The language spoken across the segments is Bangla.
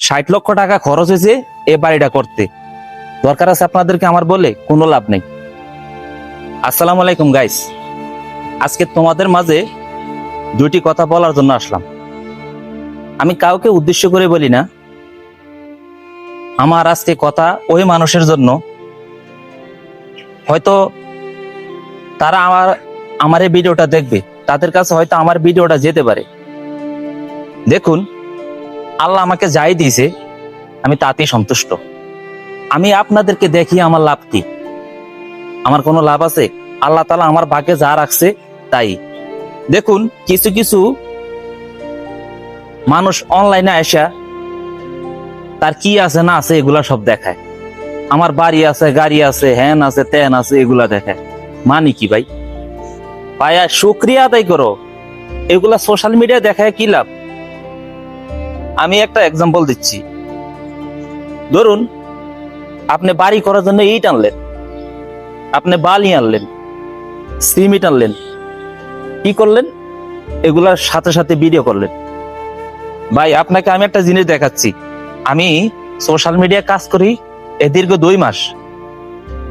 ষাট লক্ষ টাকা খরচ হয়েছে এ বাড়িটা করতে। দরকার আছে আপনাদেরকে আমার বলে কোনো লাভ নেই। আসসালামু আলাইকুম গাইস আজকে তোমাদের মাঝে দুটি কথা বলার জন্য আসলাম। আমি কাউকে উদ্দেশ্য করে বলি না। আমার আজকে কথা ওই মানুষের জন্য। হয়তো তারা আমার আমার এই ভিডিওটা দেখবে। তাদের কাছে হয়তো আমার ভিডিওটা যেতে পারে। দেখুন আল্লাহ আমাকে যাই দিয়েছে, আমি তাতেই সন্তুষ্ট। আমি আপনাদেরকে দেখি আমার লাভ কি। আমার কোনো লাভ আছে? আল্লাহ তালা আমার ভাগ্যে যা রাখছে, তাই। দেখুন, কিছু কিছু মানুষ অনলাইনে আসা, তার কি আছে না আছে এগুলা সব দেখায়। আমার বাড়ি আছে, গাড়ি আছে, হ্যান আছে, ত্যান আছে, এগুলা দেখায়। মানে কি ভাই? ভাইয়া, শুক্রিয়া আদায় করো। এগুলা সোশ্যাল মিডিয়া দেখায় কি লাভ? আমি একটা এক্সাম্পল দিচ্ছি। ধরুন, আপনি বাড়ি করার জন্য ইট আনলেন। আপনি বালি আনলেন সিমিট আনলেন। কি করলেন? এগুলার সাথে সাথে ভিডিও করলেন। ভাই, আপনাকে আমি একটা জিনিস দেখাচ্ছি। আমি সোশ্যাল মিডিয়া কাজ করি এ দীর্ঘ দুই মাস।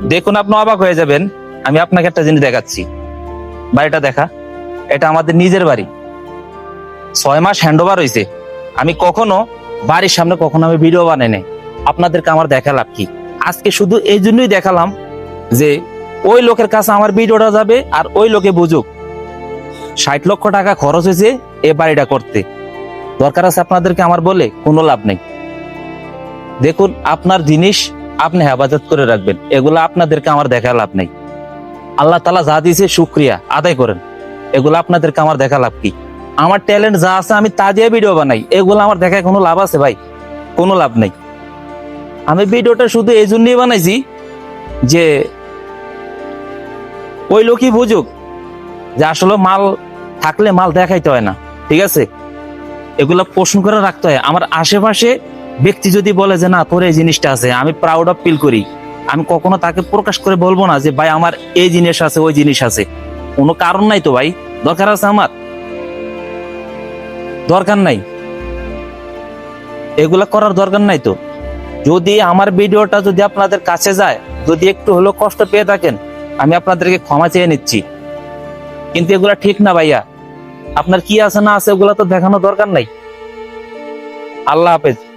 দেখুন, আপনি অবাক হয়ে যাবেন। আমি আপনাকে একটা জিনিস দেখাচ্ছি। বাড়িটা দেখা। এটা আমাদের নিজের বাড়ি। ছয় মাস হ্যান্ড ওভার হয়েছে আমি কখনো বাড়ির সামনে কখনো আমি ভিডিও বানাই নাই। আপনাদেরকে আমার দেখা লাভ কি? আজকে শুধু এই জন্যই দেখালাম যে ওই লোকের কাছে আমার ভিডিওটা যাবে আর ওই লোকে বুঝুক। ষাট লক্ষ টাকা খরচ হয়েছে এ বাড়িটা করতে। দরকার আছে আপনাদেরকে আমার বলে কোনো লাভ নেই। দেখুন, আপনার জিনিস আপনি হেফাজত করে রাখবেন। এগুলো আপনাদেরকে আমার দেখা লাভ নেই। আল্লাহ তালা যা দিয়েছে, শুক্রিয়া। আদায় করেন। এগুলো আপনাদেরকে আমার দেখা লাভ কি? আমার ট্যালেন্ট যা আছে আমি তা দিয়ে ভিডিও বানাই। এগুলো আমার দেখায় কোনো লাভ আছে ভাই? কোনো লাভ নেই। আমি ভিডিওটা শুধু এই জন্যই বানাইছি যে ওই লোকই বুঝুক যে আসলে মাল থাকলে মাল দেখাইতে হয় না, ঠিক আছে? এগুলো প্রশ্ন করে রাখতে হয়। আমার আশেপাশে ব্যক্তি যদি বলে যে, না, তোর এই জিনিসটা আছে, আমি প্রাউড অফ ফিল করি। আমি কখনো তাকে প্রকাশ করে বলব না যে, ভাই, আমার এই জিনিস আছে, ওই জিনিস আছে। কোনো কারণ নাই তো ভাই। দরকার আছে আমার। দরকার নাই। এগুলা করার দরকার নাই তো। যদি আমার ভিডিওটা যদি আপনাদের কাছে যায়, যদি একটু হলেও কষ্ট পেয়ে থাকেন, আমি আপনাদেরকে ক্ষমা চেয়ে নিচ্ছি। কিন্তু এগুলা ঠিক না ভাইয়া। আপনার কি আছে না আছে ওগুলা তো দেখানো দরকার নাই। আল্লাহ হাফেজ।